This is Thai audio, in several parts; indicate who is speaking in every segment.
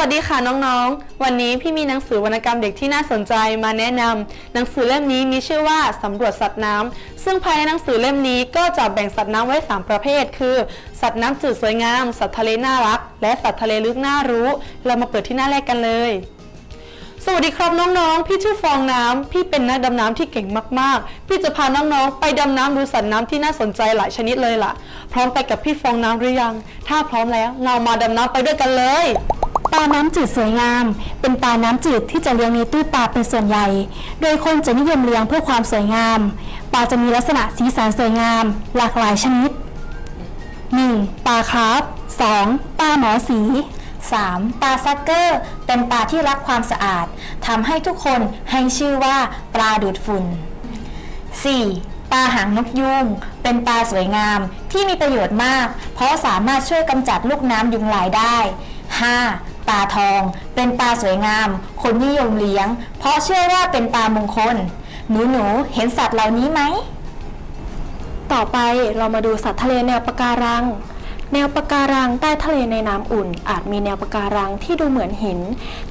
Speaker 1: วัสดีค่ะน้องๆ วันนี้พี่มีหนังสือวรรณกรรมเด็กที่น่าสนใจมาแนะนำหนังสือเล่มนี้มีชื่อว่าสำรวจสัตว์น้ำซึ่งภายในหนังสือเล่มนี้ก็จะแบ่งสัตว์น้ำไว้ 3 ประเภท คือ สัตว์น้ำจืดสวยงาม สัตว์ทะเลน่ารัก และสัตว์ทะเลลึกน่ารู้ เรามาเปิดที่หน้าแรกกันเลย สวัสดีครับน้องๆ พี่ชื่อฟองน้ำพี่เป็นนักดำน้ำที่เก่งมากๆ พี่จะพาน้องๆ ไปดำน้ำดูสัตว์น้ำที่น่าสนใจหลายชนิดเลยล่ะ พร้อมไปกับพี่ฟองน้ำหรือยัง ถ้าพร้อมแล้วเรามาดำน้ำไปด้วยกันเลย
Speaker 2: ปลาน้ำจืดสวยงาม เป็นปลาน้ำจืดที่จะเลี้ยงในตู้ปลาเป็นส่วนใหญ่ โดยคนจะนิยมเลี้ยงเพื่อความสวยงาม ปลาจะมีลักษณะสีสันสวยงาม หลากหลายชนิด 1. ปลาคาร์ฟ 2. ปลาหมอสี 3. ปลาซักเกอร์ เป็นปลาที่รักความสะอาดทำให้ทุกคนให้ชื่อว่าปลาดูดฝุ่น 4. ปลาหางนกยูงเป็นปลาสวยงามที่มีประโยชน์มาก เพราะสามารถช่วยกำจัดลูกน้ำยุงลายได้ 5. ปลาทอง เป็นปลาสวยงาม คนนิยมเลี้ยง เพราะเชื่อว่าเป็นปลามงคล หนูหนูเห็นสัตว์เหล่านี้ไหม ต่อไปเรามาดูสัตว์ทะเลแนวปะการัง แนวปะการังใต้ทะเลในน้ำอุ่น อาจมีแนวปะการังที่ดูเหมือนหิน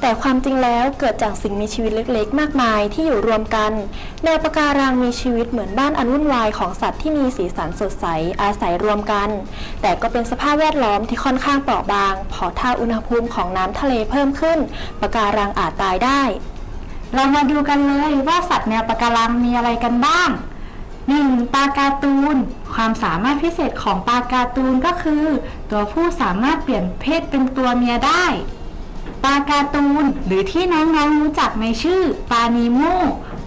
Speaker 2: แต่ความจริงแล้วเกิดจากสิ่งมีชีวิตเล็กๆ มากมายที่อยู่รวมกัน แนวปะการังมีชีวิตเหมือนบ้านอันวุ่นวายของสัตว์ที่มีสีสันสดใสอาศัยรวมกัน แต่ก็เป็นสภาพแวดล้อมที่ค่อนข้างเปราะบาง พอถ้าอุณหภูมิของน้ำทะเลเพิ่มขึ้นปะการังอาจตายได้ เรามาดูกันเลยว่าสัตว์แนวปะการังมีอะไรกันบ้าง 1. ปลาการ์ตูน ความสามารถพิเศษของปลาการ์ตูนก็คือ ตัวผู้สามารถเปลี่ยนเพศเป็นตัวเมียได้ปลาการ์ตูน หรือที่น้องๆรู้จักในชื่อปลานีโม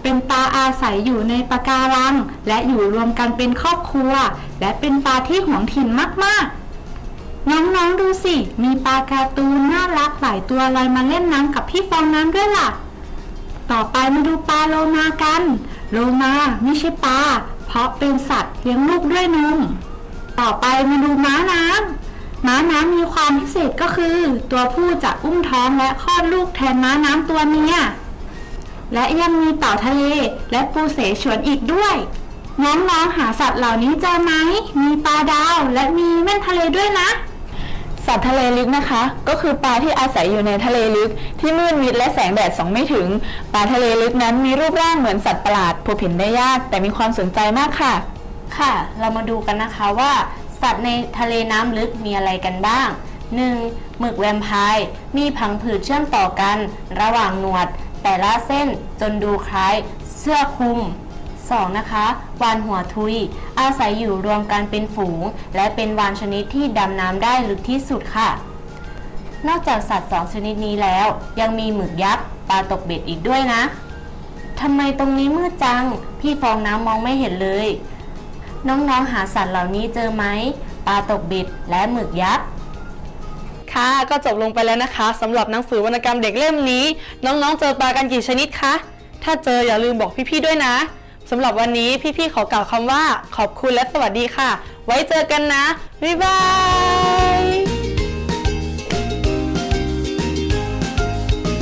Speaker 2: เป็นปลาอาศัยอยู่ในปะการัง และอยู่รวมกันเป็นครอบครัว และเป็นปลาที่หวงถิ่นมากๆ น้องๆดูสิ มีปลาการ์ตูนน่ารักหลายตัวลอยมาเล่นน้ำกับพี่ฟองน้ำด้วยล่ะ ต่อไปมาดูปลาโลมากัน โลมาไม่ใช่ปลาเพราะเป็นสัตว์เลี้ยงลูกด้วยนม ต่อไปมาดูม้าน้ำม้าน้ำมีความพิเศษก็คือ ตัวผู้จะอุ้มท้องและคลอดลูกแทนม้าน้ำตัวเมียและยังมีเต่าทะเลและปูเสฉวนอีกด้วยน้องๆหาสัตว์เหล่านี้เจอไหม มีปลาดาวและมีแม่นทะเลด้วยนะ
Speaker 1: สัตว์ทะเลลึกนะคะ ก็คือปลาที่อาศัยอยู่ในทะเลลึก ที่มืดมิดและแสงแดดส่องไม่ถึง ปลาทะเลลึกนั้นมีรูปร่างเหมือนสัตว์ประหลาดพบเห็นได้ยาก แต่มีความสนใจมากค่ะ
Speaker 3: ค่ะ เรามาดูกันนะคะว่า สัตว์ในทะเลน้ำลึกมีอะไรกันบ้าง 1. หมึกแวมไพร์มีพังผืดเชื่อมต่อกัน ระหว่างหนวด แต่ละเส้นจนดูคล้าย เสื้อคลุม 2. นะคะวานหัวทุย อาศัยอยู่รวมกันเป็นฝูง และเป็นวานชนิดที่ดำน้ำได้ลึกที่สุดค่ะ นอกจากสัตว์สองชนิดนี้แล้ว ยังมีหมึกยักษ์ปลาตกเบ็ดอีกด้วยนะทำไมตรงนี้มืดจัง พี่ฟองน้ำมองไม่เห็นเลย น้องๆหาสัตว์เหล่านี้เจอไหมปลาตกเบิดและหมึกยักษ์
Speaker 1: ค่ะก็จบลงไปแล้วนะคะสำหรับหนังสือวรรณกรรมเด็กเล่มนี้ น้องๆเจอปลากันกี่ชนิดคะถ้าเจออย่าลืมบอกพี่ๆด้วยนะ สำหรับวันนี้พี่ๆขอกล่าวคำว่าขอบคุณและสวัสดีค่ะ ไว้เจอกันนะ บ๊ายบาย